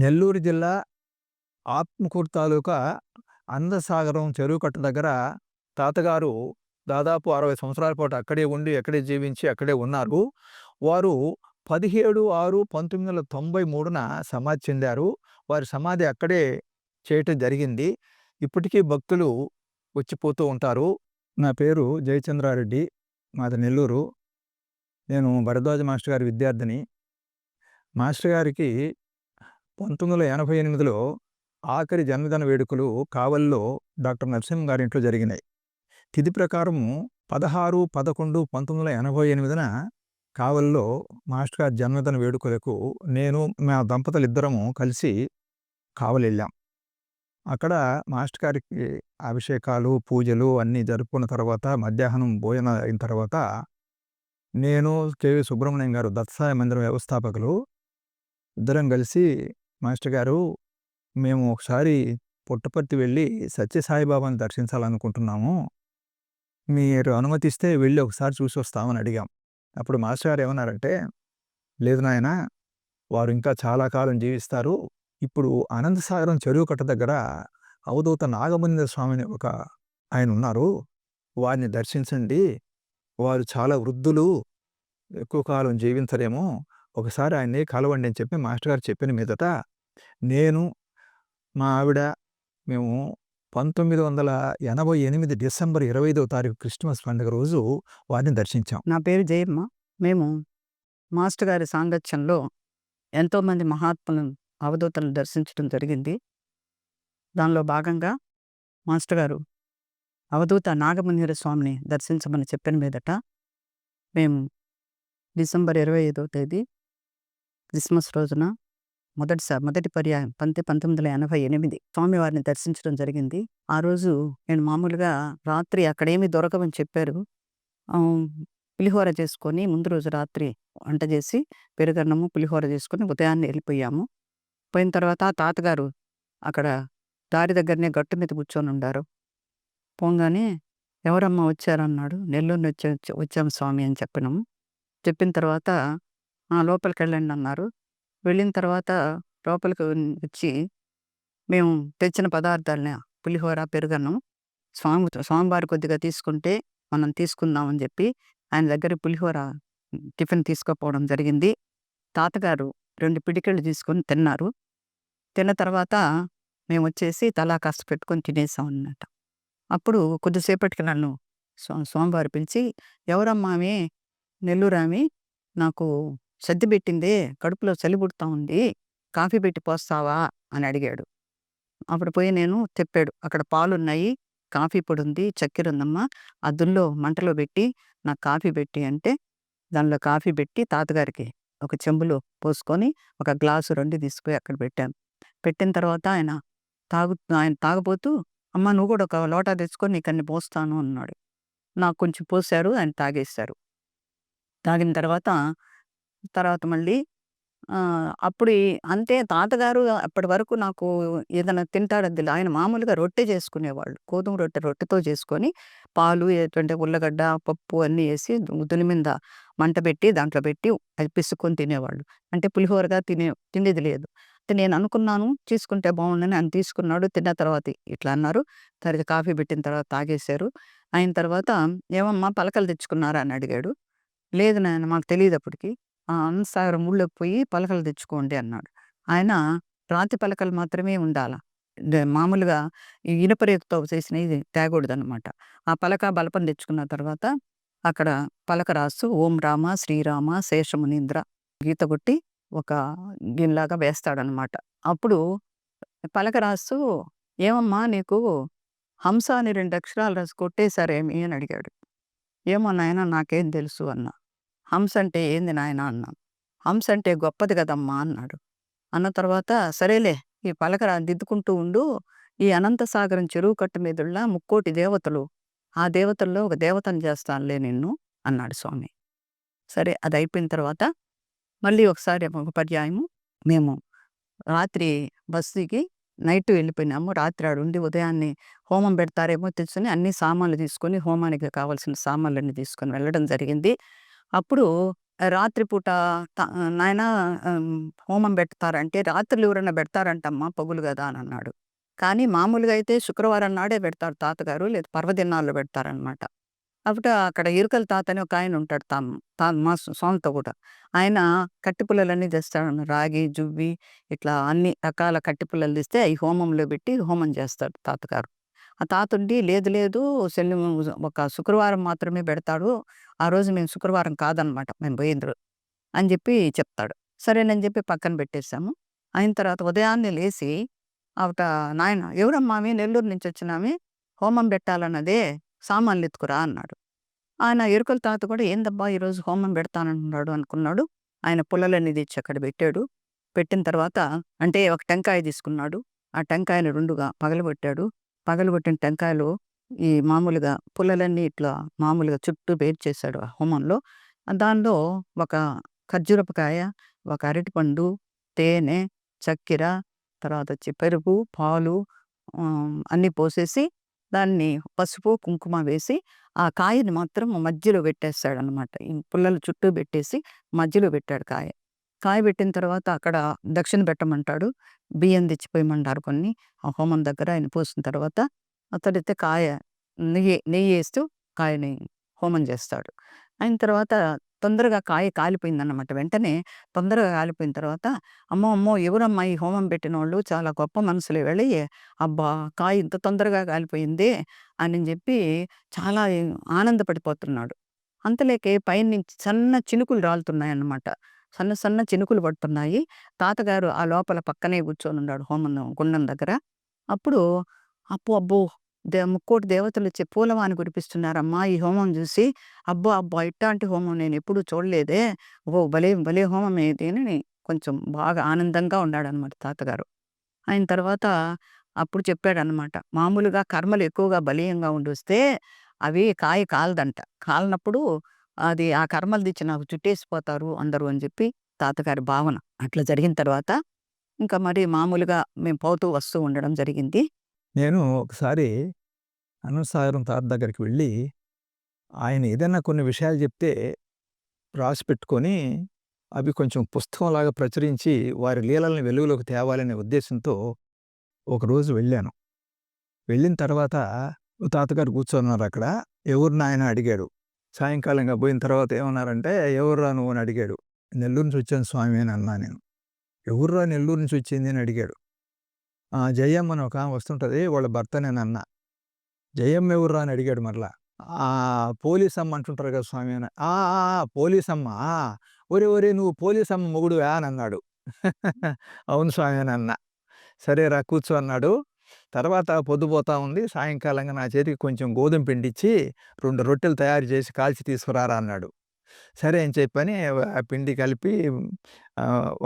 నెల్లూరు జిల్లా ఆత్మకూరు తాలూకా అందసాగరం చెరువు కట్ట దగ్గర తాతగారు దాదాపు అరవై సంవత్సరాల పాటు అక్కడే ఉండి అక్కడే జీవించి అక్కడే ఉన్నారు. వారు పదిహేడు ఆరు పంతొమ్మిది వందల తొంభై మూడున సమాధి చెందారు. వారి సమాధి అక్కడే చేయటం జరిగింది. ఇప్పటికీ భక్తులు వచ్చిపోతూ ఉంటారు. నా పేరు జయచంద్రారెడ్డి. మాది నెల్లూరు. నేను భరద్వాజ మాస్టర్ గారి విద్యార్థిని. మాస్టర్ గారికి పంతొమ్మిది వందల ఎనభై ఎనిమిదిలో ఆఖరి జన్మదిన వేడుకలు కావల్లో డాక్టర్ నరసింహ గారి ఇంట్లో జరిగినాయి. తిథి ప్రకారము పదహారు పదకొండు పంతొమ్మిది వందల ఎనభై ఎనిమిదిన కావల్లో మాస్టర్ గారి జన్మదిన వేడుకలకు నేను మా దంపతులు ఇద్దరము కలిసి కావలెళ్ళాం. అక్కడ మాస్టర్ గారికి అభిషేకాలు పూజలు అన్నీ జరుపుకున్న తర్వాత మధ్యాహ్నం భోజనం అయిన తర్వాత నేను కేవి సుబ్రహ్మణ్యం గారు దత్సాయ మందిరం వ్యవస్థాపకులు ఇద్దరం కలిసి మాస్టర్ గారు మేము ఒకసారి పుట్టపర్తి వెళ్ళి సత్యసాయిబాబాను దర్శించాలనుకుంటున్నాము. మీరు అనుమతిస్తే వెళ్ళి ఒకసారి చూసి వస్తామని అడిగాం. అప్పుడు మాస్టర్ గారు ఏమన్నారంటే లేదు నాయన వారు ఇంకా చాలా కాలం జీవిస్తారు. ఇప్పుడు అనంతసాగరం చెరువు కట్ట దగ్గర అవధూత నాగమనింద స్వామిని ఒక ఆయన ఉన్నారు. వారిని దర్శించండి. వారు చాలా వృద్ధులు. ఎక్కువ కాలం జీవించరేమో. ఒకసారి ఆయన్ని కలవండి అని చెప్పి మాస్టర్ గారు చెప్పిన మీదట నేను మా ఆవిడ మేము పంతొమ్మిది వందల ఎనభై ఎనిమిది డిసెంబర్ ఇరవై ఐదవ తారీఖు క్రిస్మస్ పండుగ రోజు వారిని దర్శించాం. నా పేరు జయమ్మ. మేము మాస్టర్ గారి సాంగత్యంలో ఎంతోమంది మహాత్ములను అవధూతలను దర్శించడం జరిగింది. దానిలో భాగంగా మాస్టర్ గారు అవధూత నాగమునిర స్వామిని దర్శించమని చెప్పిన మీదట మేము డిసెంబర్ ఇరవై ఐదో తేదీ క్రిస్మస్ రోజున మొదటిసారి మొదటి పర్యాయం పంతే పంతొమ్మిది వందల ఎనభై ఎనిమిది స్వామివారిని దర్శించడం జరిగింది. ఆ రోజు నేను మామూలుగా రాత్రి అక్కడేమి దొరకమని చెప్పారు. పులిహోర చేసుకొని ముందు రోజు రాత్రి వంట చేసి పెరుగన్నము పులిహోర చేసుకొని ఉదయాన్నే వెళ్ళిపోయాము. పోయిన తర్వాత ఆ తాతగారు అక్కడ దారి దగ్గరనే గట్టు మీద కూర్చొని ఉండారు. పోగానే ఎవరమ్మా వచ్చారన్నాడు. నెల్లూరు నుంచి వచ్చి- వచ్చాము స్వామి అని చెప్పినాము. చెప్పిన తర్వాత లోపలికి వెళ్ళండి అన్నారు వెళ్ళిన తర్వాత లోపలికి వచ్చి మేము తెచ్చిన పదార్థాలని పులిహోర పెరుగన్నం స్వామి స్వామివారి కొద్దిగా తీసుకుంటే మనం తీసుకుందామని చెప్పి ఆయన దగ్గర పులిహోర టిఫిన్ తీసుకోపోవడం జరిగింది. తాతగారు రెండు పిడికెళ్ళు తీసుకొని తిన్నారు. తిన్న తర్వాత మేము వచ్చేసి తలా కాస్త పెట్టుకొని తినేసాం అన్నమాట అప్పుడు కొద్దిసేపటికి నన్ను స్వా- స్వామివారు పిలిచి ఎవరమ్మా నెల్లూరు ఆమె? నాకు సర్ది పెట్టింది. కడుపులో చలి పుడుతూ ఉంది. కాఫీ పెట్టి పోస్తావా? అని అడిగాడు. అప్పుడు పోయి నేను తెప్పాడు అక్కడ పాలున్నాయి. కాఫీ పొడి ఉంది. చక్కెర ఉందమ్మా. అద్దుల్లో మంటలో పెట్టి నాకు కాఫీ పెట్టి అంటే దానిలో కాఫీ పెట్టి తాతగారికి ఒక చెంబులో పోసుకొని ఒక గ్లాసు రెండు తీసుకుపోయి అక్కడ పెట్టాను. పెట్టిన తర్వాత ఆయన తాగు ఆయన తాగబోతూ అమ్మ నువ్వు కూడా ఒక లోటా తెచ్చుకొని నీకు అన్ని పోస్తాను అన్నాడు. నాకు కొంచెం పోసారు ఆయన తాగేశారు. తాగిన తర్వాత తర్వాత మళ్ళీ అప్పుడు అంతే తాతగారు అప్పటి వరకు నాకు ఏదైనా తింటాడద్ది ఆయన మామూలుగా రొట్టె చేసుకునేవాళ్ళు. గోధుమ రొట్టె రొట్టెతో చేసుకొని పాలు ఏంటంటే ఉల్లగడ్డ పప్పు అన్నీ వేసి దుని మీద మంట పెట్టి దాంట్లో పెట్టి అది పిసుకొని తినేవాళ్ళు. అంటే పులిహోరగా తినే తినేది లేదు. అయితే నేను అనుకున్నాను తీసుకుంటే బాగుండని ఆయన తీసుకున్నాడు. తిన్న తర్వాత ఇట్లా అన్నారు. తర్వాత కాఫీ పెట్టిన తర్వాత తాగేశారు. అయిన తర్వాత ఏమమ్మా పలకలు తెచ్చుకున్నారా అని అడిగాడు. లేదు నాయన మాకు తెలియదు అప్పటికి. ఆ ఊళ్ళోకి పోయి పలకలు తెచ్చుకోండి అన్నాడు. ఆయన రాతి పలకలు మాత్రమే ఉండాల. మామూలుగా ఈ చేసిన ఇది తేగూడదు అనమాట ఆ పలక బలపం తెచ్చుకున్న తర్వాత అక్కడ పలక రాస్తూ ఓం రామ శ్రీరామ శేషమునీంద్ర గీత కొట్టి ఒక దీనిలాగా వేస్తాడనమాట అప్పుడు పలక రాస్తూ ఏమమ్మా నీకు హంస అని రెండు అక్షరాలు రాసి కొట్టేశారేమి అని అడిగాడు. ఏమో నాయన నాకేం తెలుసు అన్నా. హంస అంటే ఏంది నాయన అన్నాను హంస అంటే గొప్పది కదమ్మా అన్నాడు. అన్న తర్వాత సరేలే ఈ పలకర దిద్దుకుంటూ ఉండు ఈ అనంతసాగరం చెరువు కట్ట మీదుళ్ళ ముక్కోటి దేవతలు ఆ దేవతల్లో ఒక దేవతను చేస్తానులే నిన్ను అన్నాడు స్వామి. సరే అది అయిపోయిన తర్వాత మళ్ళీ ఒకసారి ఒక పర్యాయము. మేము రాత్రి బస్సుకి నైట్ వెళ్ళిపోయినాము. రాత్రి ఆడు ఉండి ఉదయాన్నే హోమం పెడతారేమో తెలుసుని అన్ని సామాన్లు తీసుకొని హోమానికి కావాల్సిన సామాన్లన్నీ తీసుకొని వెళ్ళడం జరిగింది. అప్పుడు రాత్రిపూట నాయన నాయనా హోమం పెడతారంటే "రాత్రులు ఎవరైనా బెడతారంటమ్మా పగులు గదా!" అన్నాడు కానీ మామూలుగా అయితే శుక్రవారం నాడే పెడతారు తాతగారు. లేదా పర్వదినాల్లో పెడతారనమాట అప్పుడు అక్కడ ఇరుకల తాత అని ఒక ఆయన ఉంటాడు తా తా మా స్వామితో కూడా ఆయన కట్టిపుల్లలన్నీ తెస్తాడు. రాగి, జువ్వి ఇట్లా అన్ని రకాల కట్టిపుల్లలు తెస్తే అయి హోమంలో పెట్టి హోమం చేస్తాడు తాతగారు. ఆ తాతుండి, "లేదు లేదు శని ఒక శుక్రవారం మాత్రమే పెడతాడు ఆ రోజు మేము శుక్రవారం కాదనమాట మేము పోయిందరు అని చెప్పి చెప్తాడు. సరేనని చెప్పి పక్కన పెట్టేశాము అయిన తర్వాత ఉదయాన్నే లేచి ఆవిట "నాయన ఎవరమ్మా నెల్లూరు నెల్లూరు నుంచొచ్చినామె. హోమం బెట్టాలన్నదే సామాన్లెత్తుకురా" అన్నాడు. ఆయన ఎరుకల తాత కూడా ఏందబ్బా ఈరోజు హోమం పెడతానంటున్నాడు అనుకున్నాడు. ఆయన పుల్లలన్నీ తెచ్చి అక్కడ పెట్టాడు పెట్టిన తర్వాత అంటే ఒక టెంకాయ తీసుకున్నాడు. ఆ టెంకాయని రెండుగా పగలగొట్టాడు. పగలగొట్టిన టెంకాయలు ఈ మామూలుగా పుల్లలన్నీ ఇట్లా మామూలుగా చుట్టూ పేర్చేశాడు ఆ హోమంలో. దానిలో ఒక ఖర్జూరపకాయ ఒక అరటిపండు, తేనె, చక్కెర, తర్వాత వచ్చి పెరుగు, పాలు అన్నీ పోసేసి దాన్ని పసుపు, కుంకుమ వేసి ఆ కాయని మాత్రం మధ్యలో బెట్టేస్తాడనమాట. ఈ పుల్లల చుట్టూ పెట్టేసి మధ్యలో పెట్టాడు కాయ. కాయ పెట్టిన తర్వాత అక్కడ దక్షిణ పెట్టమంటాడు బియ్యం తెచ్చిపోయమంటారు కొన్ని. ఆ హోమం దగ్గర ఆయన పోసిన తర్వాత అతడైతే కాయ నెయ్యి నెయ్యి వేస్తూ కాయని హోమం చేస్తాడు అయిన తర్వాత తొందరగా కాయ కాలిపోయిందన్నమాట. వెంటనే తొందరగా కాలిపోయిన తర్వాత, "అమ్మో! అమ్మో! ఎవరమ్మా ఈ హోమం పెట్టిన వాళ్ళు చాలా గొప్ప మనసులు వెళ్ళి అబ్బా! కాయ ఇంత తొందరగా కాలిపోయిందే" అని చెప్పి చాలా ఆనందపడిపోతున్నాడు. అంతలేకే పైనుంచి సన్న చినుకులు రాలుతున్నాయన్నమాట. సన్న సన్న చినుకులు పడుతున్నాయి. తాతగారు ఆ లోపల పక్కనే కూర్చొని ఉన్నాడు హోమం గుండం దగ్గర. అప్పుడు అప్పు అబ్బో! దే ముక్కోటి దేవతలు వచ్చి పూలవాణి కురిపిస్తున్నారమ్మా ఈ హోమం చూసి అబ్బో అబ్బో ఇట్టాంటి హోమం నేను ఎప్పుడూ చూడలేదే. ఓ భలే భలే హోమమే ఏది అని కొంచెం బాగా ఆనందంగా ఉన్నాడనమాట తాతగారు. అయిన తర్వాత అప్పుడు చెప్పాడనమాట. మామూలుగా కర్మలు ఎక్కువగా బలీయంగా ఉండొస్తే అవి కాయ కాలదంట. కాలనప్పుడు అది ఆ కర్మలు తెచ్చి నాకు చుట్టేసిపోతారు అందరూ అని చెప్పి తాతగారి భావన. అట్లా జరిగిన తర్వాత ఇంకా మరి మామూలుగా మేము పోతూ వస్తూ ఉండడం జరిగింది. నేను ఒకసారి అనంతసాగరం తాత దగ్గరికి వెళ్ళి, ఆయన ఏదైనా కొన్ని విషయాలు జెప్తే రాసిపెట్టుకొని, అవి కొంచెం పుస్తకంలాగా ప్రచురించి వారి లీలల్ని వెలుగులోకి తేవాలనే ఉద్దేశంతో ఒకరోజు వెళ్ళాను. వెళ్ళిన తర్వాత తాతగారు కూర్చొనున్నారక్కడ. "ఎవరు నాయన అడిగాడు. సాయంకాలంగా పోయిన తర్వాత ఏమన్నారంటే, "ఎవర్రా నువ్వు" అని అడిగాడు. "నెల్లూరు నుంచి వచ్చాను స్వామి" అని అన్నా నేను. "ఎవర్రా నెల్లూరు నుంచి వచ్చింది" అని అడిగాడు. జయమ్మ అని ఒకామె వస్తుంటది. వాళ్ళ భర్త నేను అన్నా. "జయమ్మ ఎవర్రా" అని అడిగాడు మరలా. "ఆ! అమ్మ అంటుంటారు కదా స్వామి" అని. "ఆ! ఆ! ఆ! ఒరే ఒరే ఒరేయ్! నువ్వు పోలీసమ్మ మొగుడువా" అని అన్నాడు. "అవును స్వామి" అని అన్నా. "సరేరా కూర్చో" అన్నాడు. తర్వాత పొద్దుపోతా ఉంది. సాయంకాలంగా నా చేతికి కొంచెం గోధుమ పిండిచ్చి, రెండు రొట్టెలు తయారు చేసి కాల్చి తీసుకురారా అన్నాడు. సరే అని చెప్పని ఆ పిండి కలిపి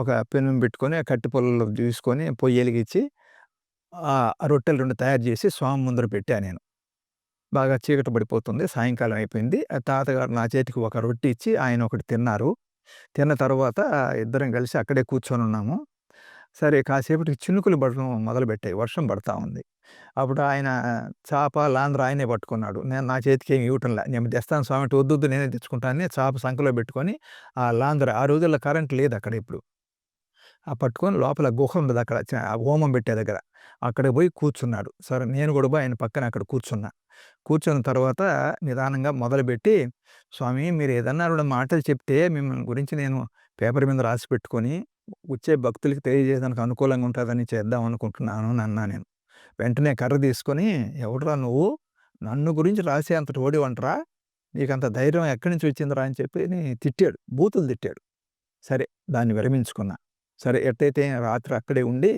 ఒక పెనం పెట్టుకొని, కట్టె పుల్లలు తీసుకొని పొయ్యి వెలిగించి ఆ రొట్టెలు రెండు తయారు చేసి స్వామి ముందర పెట్టా నేను. బాగా చీకటి పడిపోతుంది. సాయంకాలం అయిపోయింది. తాతగారు నా చేతికి ఒక రొట్టె ఇచ్చి ఆయన ఒకటి తిన్నారు. తిన్న తర్వాత ఇద్దరం కలిసి అక్కడే కూర్చొని ఉన్నాము సరే కాసేపటికి చినుకులు పడడం మొదలుపెట్టాయి. వర్షం పడతా ఉంది. అప్పుడు ఆయన చాప, లాంద్ర ఆయనే పట్టుకున్నాడు. నేను నా చేతికి ఏమి ఇవ్వటంలే. నేను తెస్తాను స్వామి అంటే, "వద్దొద్దు నేనే తెచ్చుకుంటానని చాప సంఖలో పెట్టుకొని, ఆ లాంధ్ర ఆ రోజుల్లో కరెంట్ లేదు అక్కడ ఇప్పుడు. ఆ పట్టుకొని లోపల గుహ ఉండదు అక్కడ హోమం పెట్టే దగ్గర. అక్కడ పోయి కూర్చున్నాడు. సరే నేను కూడా పోయి ఆయన పక్కన అక్కడ కూర్చున్నా. కూర్చున్న తర్వాత నిదానంగా మొదలుపెట్టి, "స్వామి మీరు ఏదన్నా మాటలు చెప్తే మిమ్మల్ని గురించి నేను పేపర్ మీద రాసి పెట్టుకొని, వచ్చే భక్తులకి తెలియజేయడానికి అనుకూలంగా ఉంటుందని చేద్దాం అనుకుంటున్నాను" అని అన్నా నేను. వెంటనే కర్ర తీసుకొని, "ఎవడురా నువ్వు? నన్ను గురించి రాసే అంతటి ఓడివంటరా? నీకంత ధైర్యం ఎక్కడి నుంచి వచ్చిందిరా?" అని చెప్పి తిట్టాడు. బూతులు తిట్టాడు. సరే దాన్ని విరమించుకున్నా. సరే ఎట్టయితే రాత్రి అక్కడే ఉండి,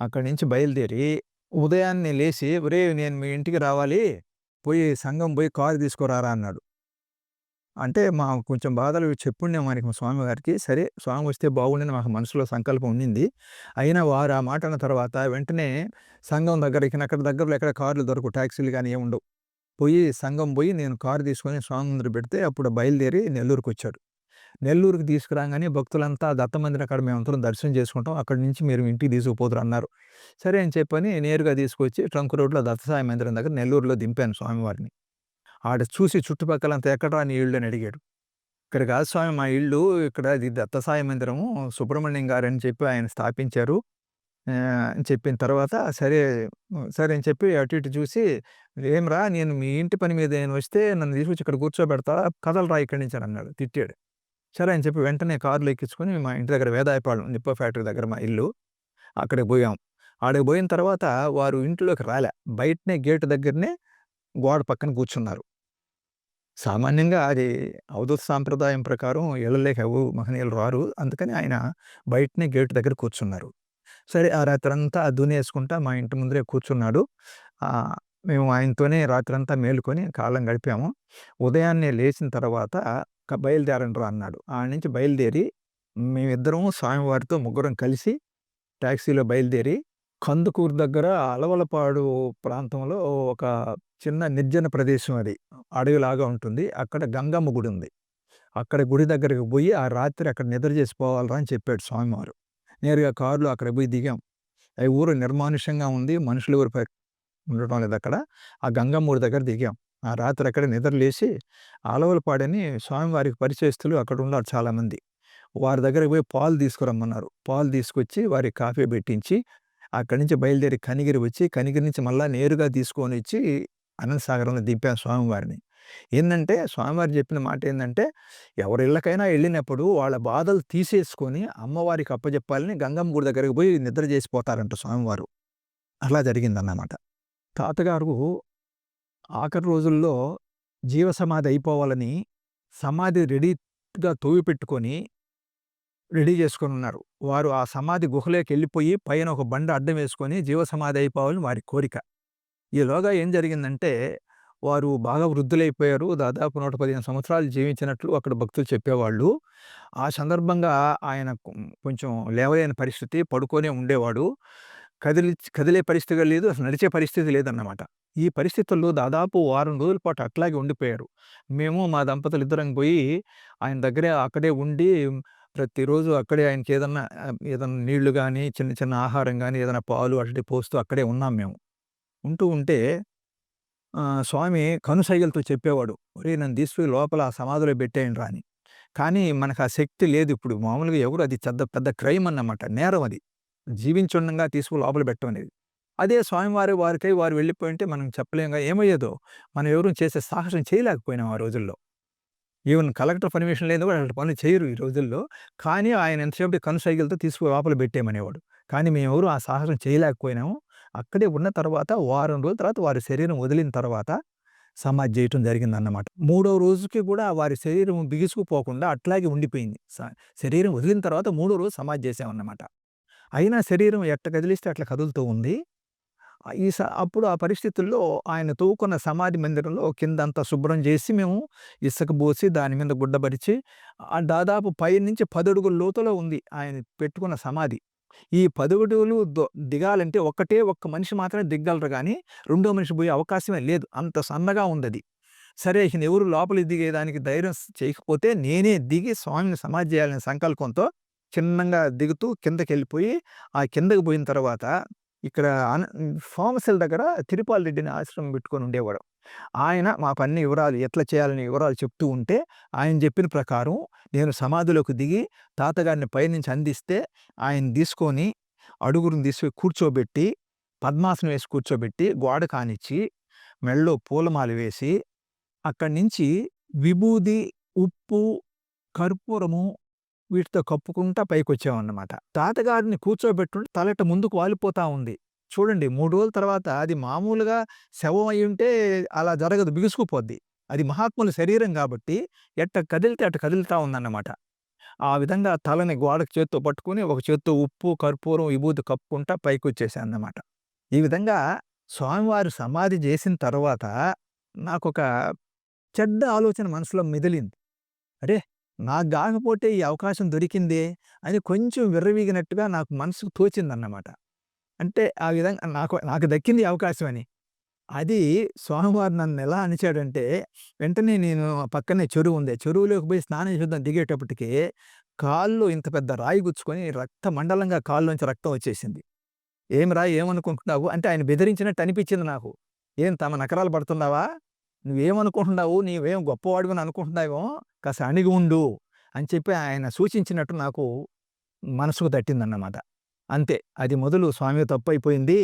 అక్కడి నుంచి బయలుదేరి ఉదయాన్నే లేచి "ఒరేయ్! నేను మీ ఇంటికి రావాలి. పోయి సంఘం పోయి కారు తీసుకురారా" అన్నాడు. అంటే మా కొంచెం బాధలు చెప్పుండే మనకి మా స్వామివారికి. సరే స్వామి వస్తే బాగుండని మాకు మనసులో సంకల్పం ఉండింది. అయినా వారు ఆ మాట అన్న తర్వాత వెంటనే సంఘం దగ్గరికి అక్కడ దగ్గరలో ఎక్కడ కార్లు దొరకవు. టాక్సీలు కానీ ఏమి ఉండవు. పోయి సంఘం పోయి నేను కారు తీసుకొని స్వామి ముందర పెడితే అప్పుడు బయలుదేరి నెల్లూరుకొచ్చాడు. నెల్లూరుకి తీసుకురాగానే భక్తులంతా దత్తమందిరం అక్కడ మేమందరం దర్శనం చేసుకుంటాం. అక్కడి నుంచి మీరు ఇంటికి తీసుకుపోతారు అన్నారు. సరే అని చెప్పని నేరుగా తీసుకొచ్చి ట్రంక్ రోడ్‌లో దత్తసాయి మందిరం దగ్గర నెల్లూరులో దింపాను స్వామివారిని. ఆడ చూసి చుట్టుపక్కలంతా "ఎక్కడ్రా నీ ఇల్లు" అని అడిగాడు. ఇక్కడ కాదు స్వామి మా ఇల్లు. ఇక్కడ ఇది దత్తసాయి మందిరము. సుబ్రహ్మణ్యం గారని చెప్పి ఆయన స్థాపించారు. అని చెప్పిన తర్వాత సరే, సరే అని చెప్పి అటు ఇటు చూసి, "ఏమిరా నేను మీ ఇంటి పని మీద నేను వస్తే నన్ను తీసుకొచ్చి ఇక్కడ కూర్చోబెడతా కథలు రా ఇక్కడి నుంచి" అని అన్నాడు. తిట్టాడు. సరే అని చెప్పి వెంటనే కారులో ఎక్కించుకొని మా ఇంటి దగ్గర వేదాయపాళెం నిప్ప ఫ్యాక్టరీ దగ్గర మా ఇల్లు. అక్కడికి పోయాం. ఆడికి పోయిన తర్వాత వారు ఇంట్లోకి రాలే. బయటనే గేట్ దగ్గరనే గోడ పక్కన కూర్చున్నారు. సామాన్యంగా అది అవధూత సాంప్రదాయం ప్రకారం ఇళ్ళలోకి ఎవరు మహనీయులు రారు. అందుకని ఆయన బయటనే గేట్ దగ్గర కూర్చున్నారు. సరే ఆ రాత్రంతా దునేసుకుంటా మా ఇంటి ముందరే కూర్చున్నాడు. మేము ఆయనతోనే రాత్రంతా మేలుకొని కాలం గడిపాము. ఉదయాన్నే లేచిన తర్వాత బయలుదేరండి రా అన్నాడు. ఆడ నుంచి బయలుదేరి మేమిద్దరం స్వామివారితో ముగ్గురం కలిసి ట్యాక్సీలో బయలుదేరి కందుకూరు దగ్గర అలవలపాడు ప్రాంతంలో ఒక చిన్న నిర్జన ప్రదేశం అది. అడవిలాగా ఉంటుంది. అక్కడ గంగమ్మ గుడి ఉంది. అక్కడ గుడి దగ్గరికి పోయి ఆ రాత్రి అక్కడ నిద్ర చేసిపోవాలరా అని చెప్పాడు స్వామివారు. నేరుగా కారులో అక్కడ పోయి దిగాం. ఆ ఊరు నిర్మానుష్యంగా ఉంది. మనుషులు ఎవరు ఉండటం లేదు అక్కడ. ఆ గంగమ్మ గుడి దగ్గర దిగాం. ఆ రాత్రి అక్కడ నిద్రలేసి అలవలపాడని స్వామివారికి పరిచయస్తులు అక్కడ ఉన్నారు చాలామంది. వారి దగ్గరికి పోయి పాలు తీసుకురమ్మన్నారు. పాలు తీసుకొచ్చి వారికి కాఫీ పెట్టించి, అక్కడి నుంచి బయలుదేరి కనిగిరి వచ్చి, కనిగిరి నుంచి మళ్ళీ నేరుగా తీసుకొని వచ్చి అనంతసాగరంలో దింపాం స్వామివారిని. ఏంటంటే స్వామివారు చెప్పిన మాట ఏంటంటే ఎవరి ఇళ్ళకైనా వెళ్ళినప్పుడు వాళ్ళ బాధలు తీసేసుకొని అమ్మవారికి అప్పచెప్పాలని గంగమ్మ గుడి దగ్గరికి పోయి నిద్ర చేసిపోతారంట స్వామివారు. అలా జరిగిందన్నమాట. తాతగారు ఆఖరి రోజుల్లో జీవసమాధి అయిపోవాలని సమాధి రెడీగా తోవిపెట్టుకొని రెడీ చేసుకొనున్నారు. వారు ఆ సమాధి గుహలోకి వెళ్ళిపోయి పైన ఒక బండ అడ్డం వేసుకొని జీవసమాధి అయిపోవాలని వారి కోరిక. ఈలోగా ఏం జరిగిందంటే, వారు బాగా వృద్ధులైపోయారు. దాదాపు 115 సంవత్సరాలు జీవించినట్లు అక్కడ భక్తులు చెప్పేవాళ్ళు. ఆ సందర్భంగా ఆయన కొంచెం లేవలేని పరిస్థితి. పడుకొనే ఉండేవాడు. కదిలి కదిలే పరిస్థితి లేదు. అసలు నడిచే పరిస్థితి లేదన్నమాట. ఈ పరిస్థితుల్లో దాదాపు వారం రోజుల పాటు అట్లాగే ఉండిపోయారు. మేము మా దంపతులు ఇద్దరం పోయి ఆయన దగ్గరే అక్కడే ఉండి ప్రతిరోజు అక్కడే ఆయనకి ఏదన్నా ఏదన్నా నీళ్ళు కానీ చిన్న చిన్న ఆహారం కానీ ఏదైనా పాలు అటు పోస్తూ అక్కడే ఉన్నాం మేము. ఉంటూ ఉంటే స్వామి కనుసైగలతో చెప్పేవాడు. ఒరే నన్ను తీసుకుని లోపల ఆ సమాధిలో పెట్టేయండి రాని కానీ మనకు ఆ శక్తి లేదు ఇప్పుడు. మామూలుగా ఎవరు అది పెద్ద పెద్ద క్రైమ్ అన్నమాట. నేరం అది. జీవించుండంగా తీసుకుని లోపల పెట్టడం అనేది. అదే స్వామివారి వారికై వారు వెళ్ళిపోయింటే మనం చెప్పలేంగా ఏమయ్యేదో. మనం ఎవరు చేసే సాహసం చేయలేకపోయినాం ఆ రోజుల్లో. ఈవెన్ కలెక్టర్ పర్మిషన్ లేదు కూడా అట్లాంటి పనులు చేయరు ఈ రోజుల్లో. కానీ ఆయన ఎంతసేపటికి కనుసైగలతో తీసుకుని లోపల పెట్టేయమనేవాడు. కానీ మేమెవరు ఆ సాహసం చేయలేకపోయినాము. అక్కడే ఉన్న తర్వాత వారం రోజుల తర్వాత వారి శరీరం వదిలిన తర్వాత సమాధి చేయటం జరిగిందన్నమాట. మూడో రోజుకి కూడా వారి శరీరం బిగుసుకుపోకుండా అట్లాగే ఉండిపోయింది. శరీరం వదిలిన తర్వాత మూడో రోజు సమాధి చేసామన్నమాట అయినా శరీరం ఎట్ట కదిలిస్తే అట్లా కదులుతూ ఉంది. ఈ స అప్పుడు ఆ పరిస్థితుల్లో ఆయన తవ్వుకున్న సమాధి మందిరంలో కిందంతా శుభ్రం చేసి మేము ఇసుక పోసి దాని మీద గుడ్డబరిచి దాదాపు పైనుంచి 10 అడుగుల లోతులో ఉంది ఆయన పెట్టుకున్న సమాధి. ఈ 10 అడుగులు దొ దిగాలంటే ఒక్కటే ఒక్క మనిషి మాత్రమే దిగ్గలరు కానీ రెండో మనిషి పోయే అవకాశమే లేదు. అంత సన్నగా ఉంది సరే ఇక ఎవరు లోపలికి దిగేదానికి ధైర్యం చేయకపోతే నేనే దిగి స్వామిని సమాధి చేయాలనే సంకల్పంతో చిన్నంగా దిగుతూ కిందకెళ్ళిపోయి, ఆ కిందకి పోయిన తర్వాత ఇక్కడ అన సోమశిల దగ్గర తిరుపాల్ రెడ్డిని ఆశ్రమం పెట్టుకొని ఉండేవాడు. ఆయన మాకు అన్ని వివరాలు ఎట్లా చేయాలని వివరాలు చెప్తూ ఉంటే, ఆయన చెప్పిన ప్రకారం నేను సమాధిలోకి దిగి తాతగారిని పైనుంచి అందిస్తే ఆయన్ని తీసుకొని అడుగురుని తీసుకొని కూర్చోబెట్టి, పద్మాసనం వేసి కూర్చోబెట్టి, గోడ కానిచ్చి, మెడలో పూలమాల వేసి, అక్కడి నుంచి విభూది, ఉప్పు, కర్పూరము వీటితో కప్పుకుంటా పైకొచ్చామన్నమాట. తాతగారిని కూర్చోబెట్టుంటే తలెట ముందుకు వాలిపోతా ఉంది. చూడండి మూడు రోజుల తర్వాత అది మామూలుగా శవం అయ్యుంటే అలా జరగదు బిగుసుకుపోద్ది. అది మహాత్ముల శరీరం కాబట్టి ఎట్ట కదిలితే అట్ట కదులుతా ఉందన్నమాట. ఆ విధంగా తలని గోడకు చేత్తో పట్టుకొని, ఒక చేత్తో ఉప్పు, కర్పూరం, విభూతి కప్పుకుంటా పైకొచ్చేసానన్నమాట. ఈ విధంగా స్వామివారు సమాధి చేసిన తర్వాత నాకొక చెడ్డ ఆలోచన మనసులో మిదిలింది అరే! నాకు కాకపోతే ఈ అవకాశం దొరికిందే అని కొంచెం విర్రవీగినట్టుగా నాకు మనసుకు తోచిందన్నమాట. అంటే ఆ విధంగా నాకు నాకు దక్కింది అవకాశం అని. అది స్వామివారు నన్ను ఎలా అనిచాడంటే వెంటనే నేను పక్కనే చెరువు ఉంది. చెరువులోకి పోయి స్నానం చేద్దాం దిగేటప్పటికి కాళ్ళు ఇంత పెద్ద రాయి గుచ్చుకొని రక్త మండలంగా కాల్లోంచి రక్తం వచ్చేసింది. ఏం రాయి ఏమనుకుంటున్నావు?" అంటే ఆయన బెదిరించినట్టు అనిపించింది నాకు. "ఏం తమ నకరాలు పడుతున్నావా? నువ్వేమనుకుంటున్నావు? నీవేం గొప్పవాడుగాను అనుకుంటున్నావో కాస్త అణిగి ఉండు" అని చెప్పి ఆయన సూచించినట్టు నాకు మనసుకు తట్టిందన్నమాట. అంతే. అది మొదలు "స్వామి తప్పయిపోయింది.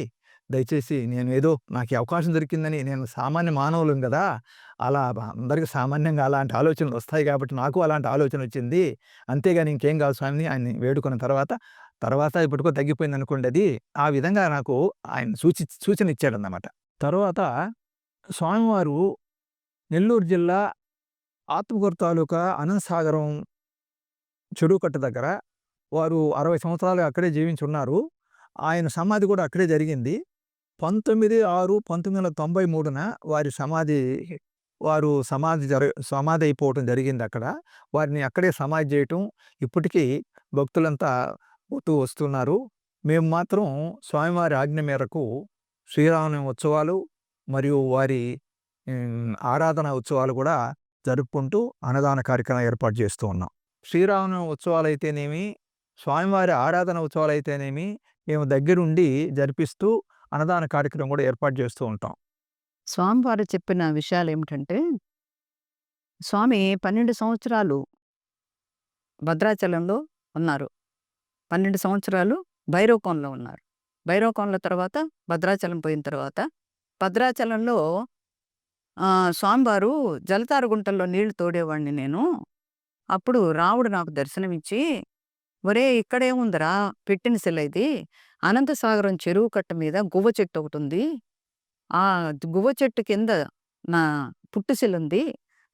దయచేసి నేను ఏదో నాకు అవకాశం దొరికిందని నేను సామాన్య మానవులం కదా అలా అందరికీ సామాన్యంగా అలాంటి ఆలోచనలు వస్తాయి కాబట్టి నాకు అలాంటి ఆలోచన వచ్చింది. అంతేగాని ఇంకేం కాదు స్వామిని" ఆయన్ని వేడుకున్న తర్వాత, తర్వాత ఇప్పటికో తగ్గిపోయిందనుకోండి అది. ఆ విధంగా నాకు ఆయన సూచి సూచన ఇచ్చాడన్నమాట. తర్వాత స్వామివారు నెల్లూరు జిల్లా ఆత్మకూరు తాలూకా అనంతసాగరం చెడుకట్ట దగ్గర వారు 60 సంవత్సరాలు అక్కడే జీవించున్నారు. ఆయన సమాధి కూడా అక్కడే జరిగింది. 19/6/1993న వారి సమాధి వారు సమాధి జరి సమాధి అయిపోవటం జరిగింది అక్కడ వారిని అక్కడే సమాధి చేయటం ఇప్పటికీ భక్తులంతా పోతూ వస్తున్నారు. మేము మాత్రం స్వామివారి ఆజ్ఞ మేరకు శ్రీరామ ఉత్సవాలు మరియు వారి ఆరాధన ఉత్సవాలు కూడా జరుపుకుంటూ అన్నదాన కార్యక్రమం ఏర్పాటు చేస్తూ ఉన్నాం. శ్రీరామన ఉత్సవాలు అయితేనేమి స్వామివారి ఆరాధన ఉత్సవాలు అయితేనేమి మేము దగ్గరుండి జరిపిస్తూ అన్నదాన కార్యక్రమం కూడా ఏర్పాటు చేస్తూ ఉంటాం. స్వామివారు చెప్పిన విషయాలు ఏమిటంటే స్వామి 12 సంవత్సరాలు భద్రాచలంలో ఉన్నారు. 12 సంవత్సరాలు భైరవకోనలో ఉన్నారు. భైరవకోనలో తర్వాత భద్రాచలం పోయిన తర్వాత భద్రాచలంలో స్వామివారు జలతారుగుంటల్లో నీళ్ళు తోడేవాడిని నేను. అప్పుడు రాముడు నాకు దర్శనమిచ్చి, "ఒరేయ్! ఇక్కడేముందిరా పెట్టిన శిల ఇది. అనంతసాగరం చెరువు కట్ట మీద గువ్వ చెట్టు ఒకటుంది. ఆ గువ్వ చెట్టు కింద నా పుట్టుశిలుంది.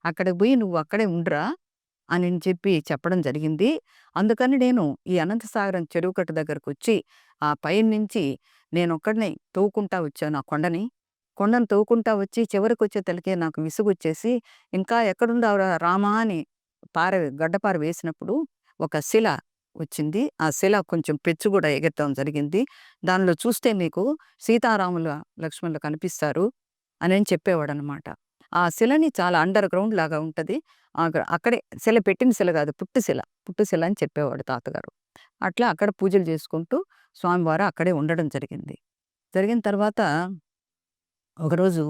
అక్కడికి పోయి నువ్వు అక్కడే ఉండురా" అని చెప్పి చెప్పడం జరిగింది. అందుకని నేను ఈ అనంతసాగరం చెరువు కట్ట దగ్గరకొచ్చి, ఆ పైనుంచి నేనొక్కడినే తవ్వుకుంటా వచ్చాను ఆ కొండని. కొండను తవ్వుకుంటా వచ్చి చివరికొచ్చేతలకే నాకు విసుగొచ్చేసి, "ఇంకా ఎక్కడుందో రామా" అని పార గడ్డపార వేసినప్పుడు ఒక శిల వచ్చింది. ఆ శిల కొంచెం పెచ్చు కూడా ఎగెత్తడం జరిగింది. దానిలో చూస్తే మీకు సీతారాముల, లక్ష్మణులు కనిపిస్తారు అనని చెప్పేవాడనమాట. ఆ శిలని చాలా అండర్ గ్రౌండ్ లాగా ఉంటది. అక్కడే శిల పెట్టిన శిల కాదు పుట్టుశిల. పుట్టుశిల అని చెప్పేవాడు తాతగారు. అట్లా అక్కడ పూజలు చేసుకుంటూ స్వామివారు అక్కడే ఉండడం జరిగింది. జరిగిన తర్వాత ఒకరోజు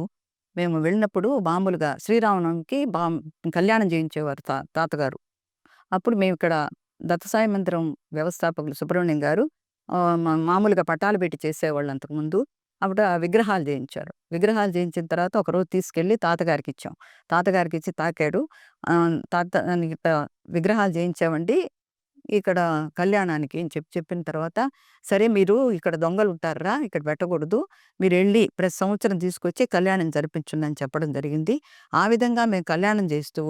మేము వెళ్ళినప్పుడు మామూలుగా శ్రీరామనవమికి బాం కళ్యాణం చేయించేవారు తా తాతగారు. అప్పుడు మేమిక్కడ దత్తసాయి మందిరం వ్యవస్థాపకులు సుబ్రహ్మణ్యం గారు మా మామూలుగా పట్టాలు పెట్టి చేసేవాళ్ళు అంతకుముందు. అప్పుడు ఆ విగ్రహాలు చేయించారు. విగ్రహాలు చేయించిన తర్వాత ఒకరోజు తీసుకెళ్ళి తాతగారికి ఇచ్చాం తాతగారికి ఇచ్చి తాకాడు. తాత విగ్రహాలు చేయించామండి ఇక్కడ కళ్యాణానికి అని చెప్పి చెప్పిన తర్వాత, "సరే మీరు ఇక్కడ దొంగలు ఉంటారా ఇక్కడ పెట్టకూడదు. మీరు వెళ్ళి ప్రతి సంవత్సరం తీసుకొచ్చి కళ్యాణం జరిపించుందని చెప్పడం జరిగింది. ఆ విధంగా మేము కళ్యాణం చేస్తూ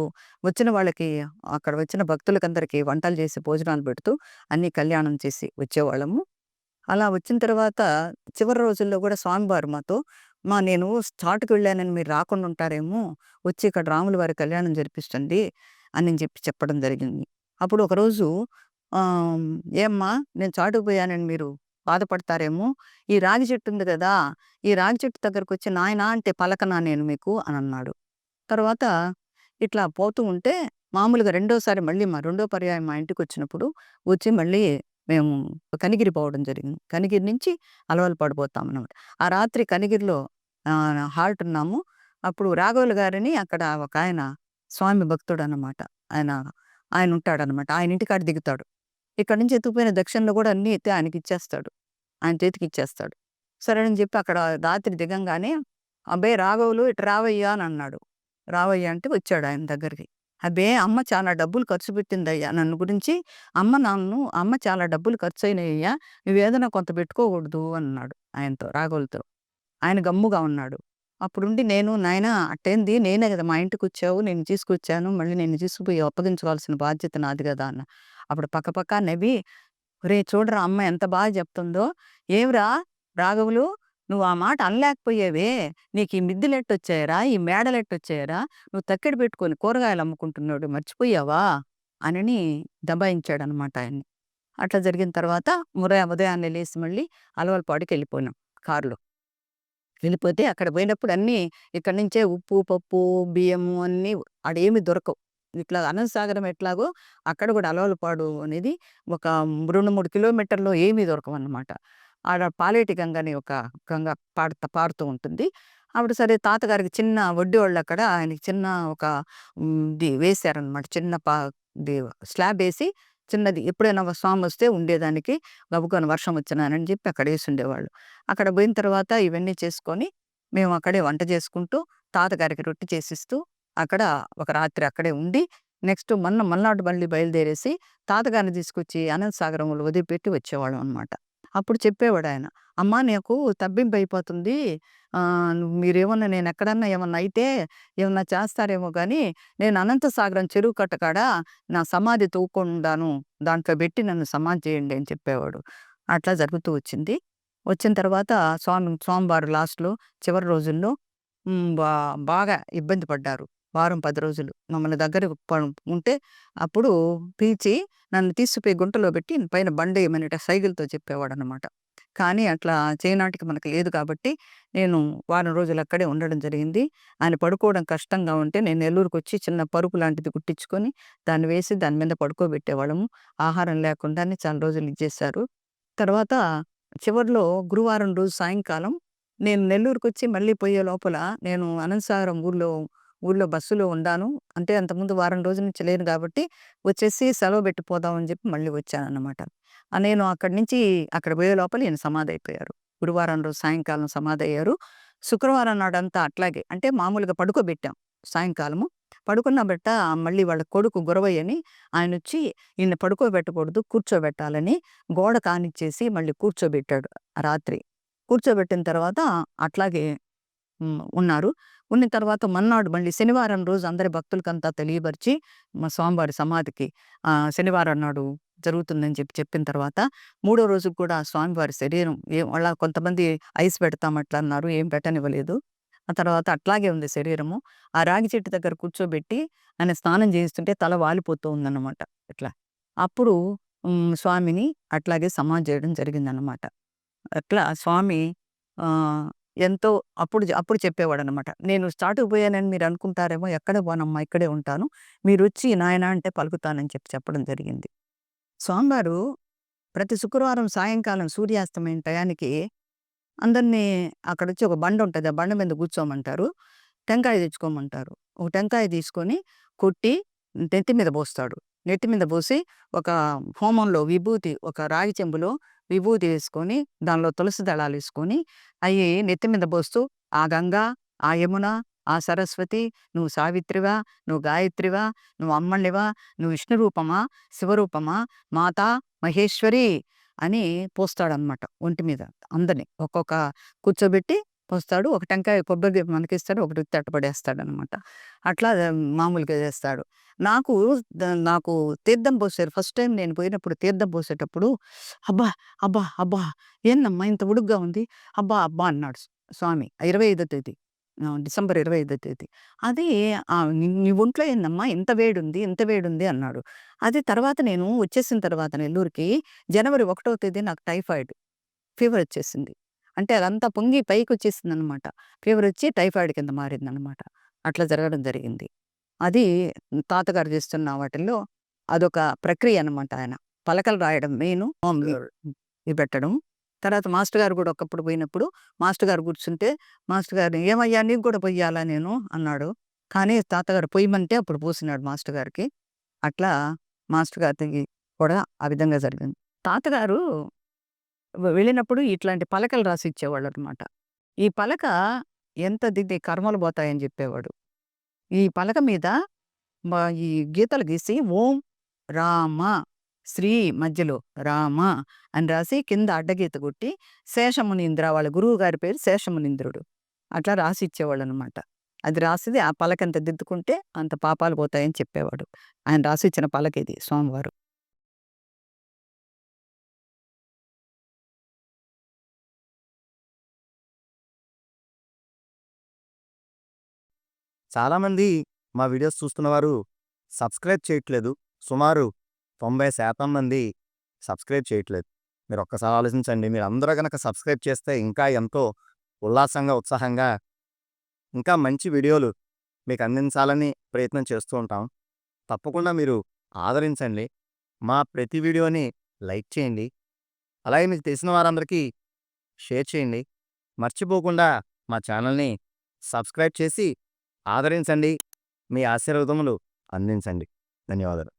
వచ్చిన వాళ్ళకి అక్కడ వచ్చిన భక్తులకందరికీ వంటలు చేసి భోజనాలు పెడుతూ అన్నీ కళ్యాణం చేసి వచ్చేవాళ్ళము. అలా వచ్చిన తర్వాత చివరి రోజుల్లో కూడా స్వామివారు మాతో, "మా నేను చాటుకు వెళ్ళానని మీరు రాకుండా ఉంటారేమో, వచ్చి ఇక్కడ రాముల వారి కళ్యాణం జరిపిస్తుంది అని చెప్పి చెప్పడం జరిగింది. అప్పుడు ఒకరోజు "ఏమ్మా నేను చాటుకుపోయానని మీరు బాధపడతారేమో, ఈ రాగి చెట్టు ఉంది కదా! ఈ రాగి చెట్టు దగ్గరకొచ్చి నాయనా అంటే పలకనా నేను మీకు" అనన్నాడు. తర్వాత ఇట్లా పోతూ ఉంటే మామూలుగా రెండోసారి మళ్ళీ మా రెండో పర్యాయం మా ఇంటికి వచ్చినప్పుడు వచ్చి మళ్ళీ మేము కనిగిరి పోవడం జరిగింది. కనిగిరి నుంచి అలవలు పడిపోతాం అనమాట ఆ రాత్రి కనిగిరిలో హాల్ట్ ఉన్నాము. అప్పుడు రాఘవులు గారిని అక్కడ ఒక ఆయన స్వామి భక్తుడు అనమాట ఆయన ఆయన ఉంటాడనమాట. ఆయన ఇంటికాడ దిగుతాడు. ఇక్కడ నుంచి ఎత్తుకుపోయిన దక్షిణలో కూడా అన్నీ ఎత్తి ఆయనకి ఇచ్చేస్తాడు ఆయన చేతికిచ్చేస్తాడు. సరే అని చెప్పి అక్కడ రాత్రి దిగంగానే, "అబ్బే రాఘవులు ఇటు రావయ్యా" అని అన్నాడు. రావయ్యా అంటే వచ్చాడు ఆయన దగ్గరికి. "అబ్బే అమ్మ చాలా డబ్బులు ఖర్చు పెట్టిందయ్యా నన్ను గురించి. అమ్మ నన్ను అమ్మ చాలా డబ్బులు ఖర్చయినాయ్యా. నువ్వేదైనా కొంత పెట్టుకోకూడదు" అన్నాడు ఆయనతో రాఘవులతో. ఆయన గమ్ముగా ఉన్నాడు. అప్పుడుండి నేను "నాయనా అట్టేంది నేనే కదా మా ఇంటికొచ్చావు. నేను తీసుకొచ్చాను. మళ్ళీ నేను తీసుకుపోయి అప్పగించుకోవాల్సిన బాధ్యత నాది కదా" అన్న అప్పుడు పక్కపక్క నవ్వి, రే చూడరా అమ్మ ఎంత బాగా చెప్తుందో. ఏమిరా రాఘవులు నువ్వు ఆ మాట అనలేకపోయేవే నీకు ఈ మిద్దెలెట్టొచ్చాయిరా? ఈ మేడలెట్టొచ్చాయిరా? నువ్వు తక్కెడ పెట్టుకొని కూరగాయలు అమ్ముకుంటున్నాడు మర్చిపోయావా?" అనని దబాయించాడనమాట ఆయన్ని. అట్లా జరిగిన తర్వాత ముర ఉదయాన్నే లేచి మళ్ళీ అలవలపాడుకెళ్ళిపోయినాం కారులో. వెళ్ళిపోతే అక్కడ పోయినప్పుడు అన్నీ ఇక్కడి నుంచే ఉప్పు, పప్పు, బియ్యము అన్నీ ఆడేమి దొరకవు. ఇట్లా అనంతసాగరం ఎట్లాగో అక్కడ కూడా అలవలపాడు అనేది ఒక 2, 3 కిలోమీటర్‌లో ఏమీ దొరకవనమాట. ఆడ పాలేటి గంగ అని ఒక గంగ పాడుత పారుతూ ఉంటుంది. అప్పుడు సరే తాతగారికి చిన్న వడ్డీ వాళ్ళు అక్కడ ఆయనకి చిన్న ఒక ఇది వేశారనమాట. చిన్న పా స్లాబ్ వేసి చిన్నది ఎప్పుడైనా స్వామి వస్తే ఉండేదానికి గబుకొని వర్షం వచ్చినానని చెప్పి అక్కడ యేసుండేవాళ్ళు. అక్కడ పోయిన తర్వాత ఇవన్నీ చేసుకొని మేము అక్కడే వంట చేసుకుంటూ, తాతగారికి రొట్టె చేసిస్తూ, అక్కడ ఒక రాత్రి అక్కడే ఉండి, నెక్స్ట్ మొన్న మల్నాడు మళ్ళీ బయలుదేరేసి తాతగారిని తీసుకొచ్చి అనంత సాగరంలో వదిలిపెట్టి వచ్చేవాళ్ళం అనమాట. అప్పుడు చెప్పేవాడు ఆయన "అమ్మా! నాకు తబ్బింపు అయిపోతుంది మీరేమన్నా నేనెక్కడన్నా ఏమన్నా అయితే ఏమన్నా చేస్తారేమో కానీ నేను అనంత సాగరం చెరువు కట్టకాడ నా సమాధి తవ్వుకుండాను. దాంట్లో పెట్టి నన్ను సమాధి చేయండి" అని చెప్పేవాడు. అట్లా జరుగుతూ వచ్చింది. వచ్చిన తర్వాత స్వామి స్వామివారు లాస్ట్‌లో చివరి రోజుల్లో బా బాగా ఇబ్బంది పడ్డారు. వారం, పది రోజులు మమ్మల్ని దగ్గర ఉంటే అప్పుడు పీచి నన్ను తీసుకుపోయి గుంటలో పెట్టి పైన బండెయ్యమని సైగలతో చెప్పేవాడనమాట. కానీ అట్లా చేయనాటికి మనకు లేదు కాబట్టి నేను వారం రోజులు అక్కడే ఉండడం జరిగింది. ఆయన పడుకోవడం కష్టంగా ఉంటే నేను నెల్లూరుకొచ్చి చిన్న పరుపు లాంటిది కుట్టించుకొని దాన్ని వేసి దాని మీద పడుకోబెట్టేవాళ్ళము. ఆహారం లేకుండానే చాలా రోజులు ఇచ్చేశారు. తర్వాత చివర్లో గురువారం రోజు సాయంకాలం నేను నెల్లూరుకొచ్చి మళ్ళీ పోయే లోపల నేను అనంతసాగరం ఊర్లో ఊళ్ళో బస్సులో ఉండాను. అంటే అంతకుముందు వారం రోజుల నుంచి లేను కాబట్టి వచ్చేసి సెలవు పెట్టిపోదాం అని చెప్పి మళ్ళీ వచ్చానన్నమాట. అనమాట నేను అక్కడి నుంచి అక్కడ పోయే లోపల ఈయన సమాధయిపోయారు. గురువారం రోజు సాయంకాలం సమాధయ్యారు. శుక్రవారం నాడంతా అట్లాగే అంటే మామూలుగా పడుకోబెట్టాం సాయంకాలము. పడుకున్న బెట్ట మళ్ళీ వాళ్ళ కొడుకు గురవయ్యని ఆయనొచ్చి ఈయన పడుకోబెట్టకూడదు కూర్చోబెట్టాలని గోడ కానిచ్చేసి మళ్ళీ కూర్చోబెట్టాడు రాత్రి. కూర్చోబెట్టిన తర్వాత అట్లాగే ఉన్నారు. ఉన్న తర్వాత మన్నాడు మళ్ళీ శనివారం రోజు అందరి భక్తులకంతా తెలియపరిచి మా స్వామివారి సమాధికి శనివారం నాడు జరుగుతుందని చెప్పి చెప్పిన తర్వాత మూడో రోజుకి కూడా స్వామివారి శరీరం ఏం అలా కొంతమంది ఐస్ పెడతాం అట్లా అన్నారు. ఏం పెట్టనివ్వలేదు. ఆ తర్వాత అట్లాగే ఉంది శరీరము. ఆ రాగి చెట్టు దగ్గర కూర్చోబెట్టి ఆయన స్నానం చేయిస్తుంటే తల వాలిపోతూ ఉందన్నమాట ఇట్లా. అప్పుడు స్వామిని అట్లాగే సమాధి చేయడం జరిగిందన్నమాట. అట్లా స్వామి ఎంతో అప్పుడు అప్పుడు అప్పుడు చెప్పేవాడనమాట. "నేను స్టార్ట్‌కి పోయానని మీరు అనుకుంటారేమో ఎక్కడ పోనమ్మా ఇక్కడే ఉంటాను. మీరొచ్చి నాయనా అంటే పలుకుతానని" చెప్పి చెప్పడం జరిగింది. స్వామివారు ప్రతి శుక్రవారం సాయంకాలం సూర్యాస్తమయం టయానికి అందరినీ అక్కడ వచ్చి ఒక బండ ఉంటుంది ఆ బండ మీద కూర్చోమంటారు. టెంకాయ తెచ్చుకోమంటారు. ఒక టెంకాయ తీసుకొని కొట్టి నెత్తి మీద పోస్తాడు. నెత్తి మీద పోసి ఒక హోమంలో విభూతి ఒక రాగి చెంబులో విభూతి వేసుకొని దానిలో తులసి దళాలు వేసుకొని అయి నెత్తి మీద పోస్తూ "ఆ గంగా, ఆ యమున, ఆ సరస్వతి, నువ్వు సావిత్రివా, నువ్వు గాయత్రివా, నువ్వు అమ్మళ్ళివా నువ్వు విష్ణు రూపమా, శివరూపమా, మాతా మహేశ్వరి" అని పోస్తాడనమాట ఒంటి మీద అందరిని. ఒక్కొక్క కూర్చోబెట్టి పోస్తాడు. ఒక టెంకాయ కొబ్బరి దీపం మనకిస్తాడు. ఒకటి ఉత్తి అనమాట అట్లా మామూలుగా చేస్తాడు. నాకు నాకు తీర్థం పోసారు. ఫస్ట్ టైం నేను పోయినప్పుడు తీర్థం పోసేటప్పుడు "అబ్బా! అబ్బా! అబ్బా! ఏందమ్మా ఇంత ఉడుగ్గా ఉంది. అబ్బా! అబ్బా!" అన్నాడు స్వామి. 25 తేదీ. డిసెంబర్ ఇరవై ఐదో తేదీ. అది "నీ ఒంట్లో ఏందమ్మా ఇంత వేడుంది, ఇంత వేడుంది" అన్నాడు. అది తర్వాత నేను వచ్చేసిన తర్వాత నెల్లూరుకి జనవరి ఒకటో తేదీ నాకు టైఫాయిడ్ ఫీవర్ వచ్చేసింది. అంటే అదంతా పొంగి పైకొచ్చేసిందనమాట. ఫీవరొచ్చి టైఫాయిడ్ కింద మారిందనమాట. అట్లా జరగడం జరిగింది. అది తాతగారు చేస్తున్న వాటిల్లో అదొక ప్రక్రియ అనమాట ఆయన. పలకలు రాయడం మెయిను. ఇవి పెట్టడం. తర్వాత మాస్టర్ గారు కూడా ఒకప్పుడు పోయినప్పుడు మాస్టర్ గారు కూర్చుంటే మాస్టర్ గారు "ఏమయ్యా! నీకు కూడా పొయ్యాలా నేను" అన్నాడు. కానీ తాతగారు పొయ్యమంటే అప్పుడు పోసినాడు మాస్టర్ గారికి. అట్లా మాస్టర్ గారికి కూడా ఆ విధంగా జరిగింది. తాతగారు వెళ్ళినప్పుడు ఇట్లాంటి పలకలు రాసి ఇచ్చేవాళ్ళనమాట. ఈ పలక ఎంత దిద్ది కర్మలు పోతాయని చెప్పేవాడు. ఈ పలక మీద ఈ గీతలు గీసి ఓం రామ శ్రీ మధ్యలో రామ అని రాసి కింద అడ్డగీత కొట్టి శేషమునింద్ర వాళ్ళ గురువు గారి పేరు శేషమునింద్రుడు అట్లా రాసి ఇచ్చేవాళ్ళనమాట. అది రాసిది ఆ పలకెంత దిద్దుకుంటే అంత పాపాలు పోతాయని చెప్పేవాడు. ఆయన రాసిచ్చిన పలకిది స్వామివారు. చాలామంది మా వీడియోస్ చూస్తున్నవారు సబ్స్క్రైబ్ చేయట్లేదు. సుమారు 90% మంది సబ్స్క్రైబ్ చేయట్లేదు. మీరు ఒక్కసారి ఆలోచించండి. మీరందరూ గనక సబ్స్క్రైబ్ చేస్తే ఇంకా ఎంతో ఉల్లాసంగా, ఉత్సాహంగా ఇంకా మంచి వీడియోలు మీకు అందించాలని ప్రయత్నం చేస్తూ ఉంటాం. తప్పకుండా మీరు ఆదరించండి. మా ప్రతి వీడియోని లైక్ చేయండి. అలాగే మీకు తెలిసిన వారందరికీ షేర్ చేయండి. మర్చిపోకుండా మా ఛానల్‌ని సబ్స్క్రైబ్ చేసి ఆదరించండి. మీ ఆశీర్వదములు అందించండి. ధన్యవాదాలు.